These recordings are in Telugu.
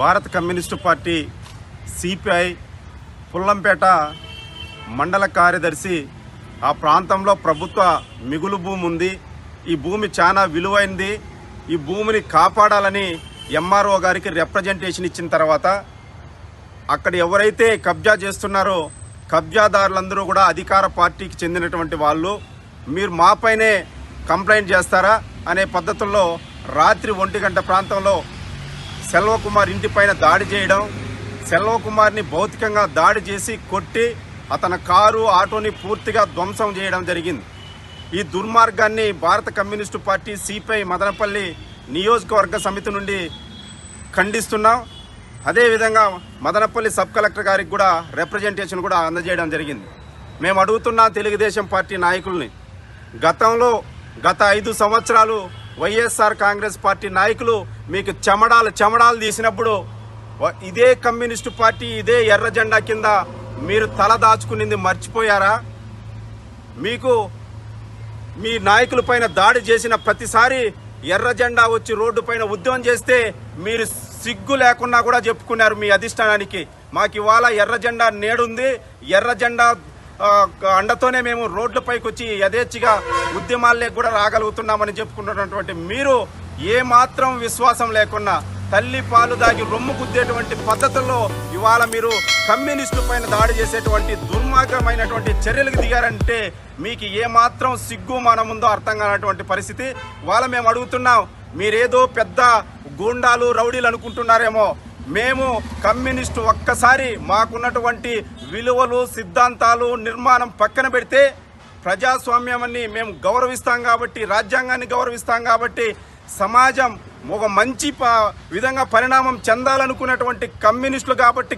భారత కమ్యూనిస్టు పార్టీ సిపిఐ పుల్లంపేట మండల కార్యదర్శి ఆ ప్రాంతంలో ప్రభుత్వ మిగులు భూమి ఉంది. ఈ భూమి చాలా విలువైంది. ఈ భూమిని కాపాడాలని ఎంఆర్ఓ గారికి రిప్రజెంటేషన్ ఇచ్చిన తర్వాత అక్కడ ఎవరైతే కబ్జా చేస్తున్నారో కబ్జాదారులందరూ కూడా అధికార పార్టీకి చెందినటువంటి వాళ్ళు మీరు మాపైనే కంప్లైంట్ చేస్తారా అనే పద్ధతుల్లో రాత్రి ఒంటి గంట ప్రాంతంలో సెల్వకుమార్ ఇంటిపైన దాడి చేయడం సెల్వకుమార్ని భౌతికంగా దాడి చేసి కొట్టి అతని కారు ఆటోని పూర్తిగా ధ్వంసం చేయడం జరిగింది. ఈ దుర్మార్గాన్ని భారత కమ్యూనిస్టు పార్టీ సిపిఐ మదనపల్లి నియోజకవర్గ సమితి నుండి ఖండిస్తున్నాం. అదేవిధంగా మదనపల్లి సబ్ కలెక్టర్ గారికి కూడా రిప్రజెంటేషన్ కూడా అందజేయడం జరిగింది. మేము అడుగుతున్న తెలుగుదేశం పార్టీ నాయకుల్ని గతంలో గత ఐదు సంవత్సరాలు వైఎస్ఆర్ కాంగ్రెస్ పార్టీ నాయకులు మీకు చెమడాలు చెమడాలు తీసినప్పుడు ఇదే కమ్యూనిస్టు పార్టీ ఇదే ఎర్ర జెండా కింద మీరు తల దాచుకునింది మర్చిపోయారా? మీకు మీ నాయకుల పైన దాడి చేసిన ప్రతిసారి ఎర్ర జెండా వచ్చి రోడ్డు పైన ఉద్యమం చేస్తే మీరు సిగ్గు లేకున్నా కూడా చెప్పుకున్నారు మీ అధిష్టానానికి. మాకు ఇవాళ ఎర్ర జెండా నేడుంది. ఎర్ర జెండా అండతోనే మేము రోడ్లపైకి వచ్చి యథేచ్ఛగా ఉద్యమాలే కూడా రాగలుగుతున్నామని చెప్పుకున్నటువంటి మీరు ఏమాత్రం విశ్వాసం లేకున్నా తల్లి పాలు దాగి రొమ్ము గుద్దేటువంటి పద్ధతుల్లో ఇవాళ మీరు కమ్యూనిస్టు పైన దాడి చేసేటువంటి దుర్మార్గమైనటువంటి చర్యలకు దిగారంటే మీకు ఏమాత్రం సిగ్గు మనం ఉందో అర్థం కానటువంటి పరిస్థితి. వాళ్ళ మేము అడుగుతున్నాం మీరేదో పెద్ద గూండాలు రౌడీలు అనుకుంటున్నారేమో. మేము కమ్యూనిస్టు ఒక్కసారి మాకున్నటువంటి విలువలు సిద్ధాంతాలు నిర్మాణం పక్కన పెడితే ప్రజాస్వామ్యాన్ని మేము గౌరవిస్తాం కాబట్టి రాజ్యాంగాన్ని గౌరవిస్తాం కాబట్టి సమాజం ఒక మంచి ప విధంగా పరిణామం చెందాలనుకున్నటువంటి కమ్యూనిస్టులు కాబట్టి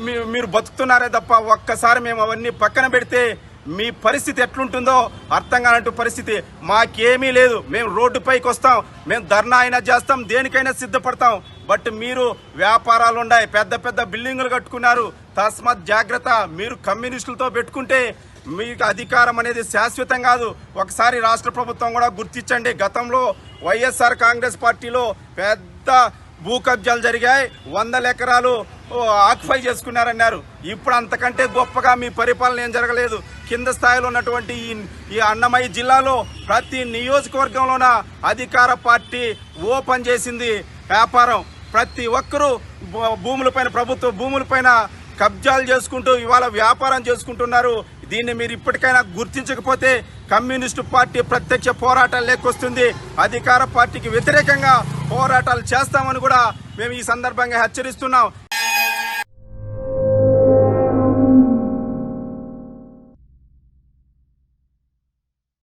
మీ- మీరు బతుకుతున్నారే తప్ప ఒక్కసారి మేము అవన్నీ పక్కన పెడితే మీ పరిస్థితి ఎట్లుంటుందో అర్థం కానట్టు పరిస్థితి. మాకేమీ లేదు. మేము రోడ్డుపైకి వస్తాం. మేము ధర్నా అయినా చేస్తాం. దేనికైనా సిద్ధపడతాం. బట్ మీరు వ్యాపారాలు ఉన్నాయి. పెద్ద పెద్ద బిల్డింగులు కట్టుకున్నారు. తస్మాత్ జాగ్రత్త. మీరు కమ్యూనిస్టులతో పెట్టుకుంటే మీకు అధికారం అనేది శాశ్వతం కాదు. ఒకసారి రాష్ట్ర ప్రభుత్వం కూడా గుర్తించండి. గతంలో వైఎస్ఆర్ కాంగ్రెస్ పార్టీలో పెద్ద భూ కబ్జాలు జరిగాయి. వందల ఎకరాలు ఆక్యుపై చేసుకున్నారన్నారు. ఇప్పుడు అంతకంటే గొప్పగా మీ పరిపాలన ఏం జరగలేదు. కింద స్థాయిలో ఉన్నటువంటి ఈ ఈ అన్నమయ్య జిల్లాలో ప్రతి నియోజకవర్గంలోన అధికార పార్టీ ఓపెన్ చేసింది వ్యాపారం. ప్రతి ఒక్కరూ భూ- భూములపైన ప్రభుత్వ భూములపైన కబ్జాలు చేసుకుంటూ ఇవాళ వ్యాపారం చేసుకుంటున్నారు. దీన్ని మీరు ఇప్పటికైనా గుర్తించకపోతే కమ్యూనిస్టు పార్టీ ప్రత్యక్ష పోరాటాలు లేకొస్తుంది. అధికార పార్టీకి వ్యతిరేకంగా పోరాటాలు చేస్తామని కూడా మేము ఈ సందర్భంగా హెచ్చరిస్తున్నాం.